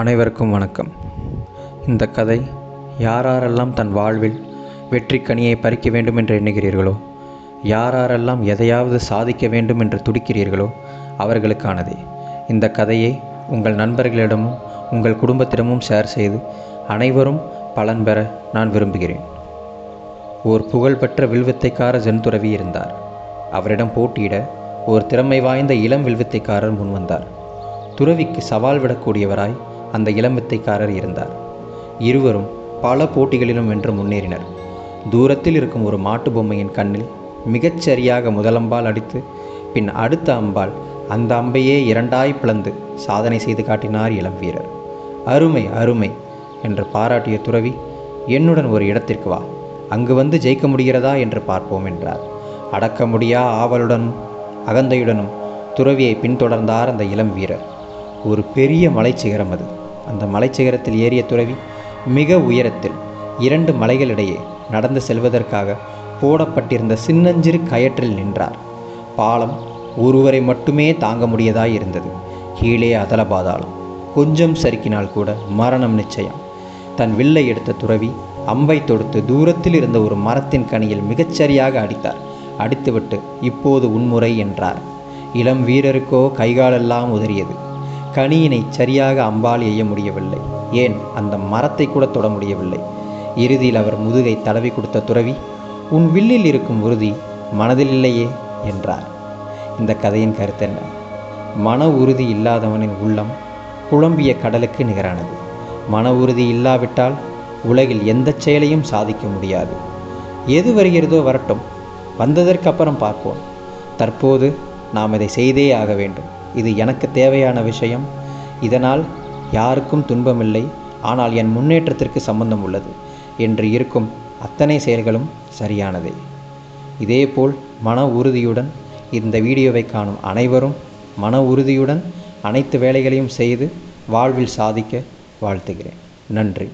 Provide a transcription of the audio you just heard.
அனைவருக்கும் வணக்கம். இந்த கதை யாராரெல்லாம் தன் வாழ்வில் வெற்றி கனியை பறிக்க வேண்டும் என்று எண்ணுகிறீர்களோ யாராரெல்லாம் எதையாவது சாதிக்க வேண்டும் என்று துடிக்கிறீர்களோ அவர்களுக்கானதே. இந்த கதையை உங்கள் நண்பர்களிடமும் உங்கள் குடும்பத்திடமும் ஷேர் செய்து அனைவரும் பலன் பெற நான் விரும்புகிறேன். ஓர் புகழ்பெற்ற வில்வித்தைக்கார ஜென்துறவி இருந்தார். அவரிடம் போட்டியிட ஒரு திறமை வாய்ந்த இளம் வில்வித்தைக்காரர் முன்வந்தார். துறவிக்கு சவால் விடக்கூடியவராய் அந்த இளம் வித்தைக்காரர் இருந்தார். இருவரும் பல போட்டிகளிலும் வென்று முன்னேறினர். தூரத்தில் இருக்கும் ஒரு மாட்டு பொம்மையின் கண்ணில் மிகச்சரியாக முதலம்பால் அடித்து பின் அடுத்த அம்பால் அந்த அம்பையே இரண்டாய் பிளந்து சாதனை செய்து காட்டினார் இளம் வீரர். அருமை அருமை என்று பாராட்டிய துறவி என்னுடன் ஒரு இடத்திற்கு வா. அங்கு வந்து ஜெயிக்க முடிகிறதா என்று பார்ப்போம் என்றார். அடக்க முடியா ஆவலுடனும் அகந்தையுடனும் துறவியை பின்தொடர்ந்தார் அந்த இளம் வீரர். ஒரு பெரிய மலைச்சிகரம் அது. அந்த மலைச்சிகரத்தில் ஏறிய துறவி மிக உயரத்தில் இரண்டு மலைகளிடையே நடந்து செல்வதற்காக போடப்பட்டிருந்த சின்னஞ்சிறு கயற்றில் நின்றார். பாலம் ஒருவரை மட்டுமே தாங்க முடியதாய் இருந்தது. கீழே அதல பாதாளம். கொஞ்சம் சறுக்கினால் கூட மரணம் நிச்சயம். தன் வில்லை எடுத்த துறவி அம்பை தொடுத்து தூரத்தில் இருந்த ஒரு மரத்தின் கனியில் மிகச்சரியாக அடித்தார். அடித்துவிட்டு இப்போது உன்முறை என்றார். இளம் வீரருக்கோ கைகாலெல்லாம் உதறியது. கனியினை சரியாக அம்பால் எய்ய முடியவில்லை. ஏன்? அந்த மரத்தை கூட தொட முடியவில்லை. இறுதியில் அவர் முதுகை தடவி கொடுத்த துறவி உன் வில்லில் இருக்கும் உறுதி மனதில் இல்லையே என்றார். இந்த கதையின் கருத்தென்ன மன உறுதி இல்லாதவனின் உள்ளம் குழம்பிய கடலுக்கு நிகரானது. மன உறுதி இல்லாவிட்டால் உலகில் எந்த செயலையும் சாதிக்க முடியாது. எது வருகிறதோ வரட்டும். வந்ததற்கு அப்புறம் பார்ப்போம். தற்போது நாம் இதை செய்தே ஆக வேண்டும். இது எனக்கு தேவையான விஷயம். இதனால் யாருக்கும் துன்பமில்லை. ஆனால் என் முன்னேற்றத்திற்கு சம்பந்தம் உள்ளது. என்று இருக்கும் அத்தனை செயல்களும் சரியானதே. இதேபோல் மன உறுதியுடன் இந்த வீடியோவை காணும் அனைவரும் மன உறுதியுடன் அனைத்து வேலைகளையும் செய்து வாழ்வில் சாதிக்க வாழ்த்துகிறேன். நன்றி.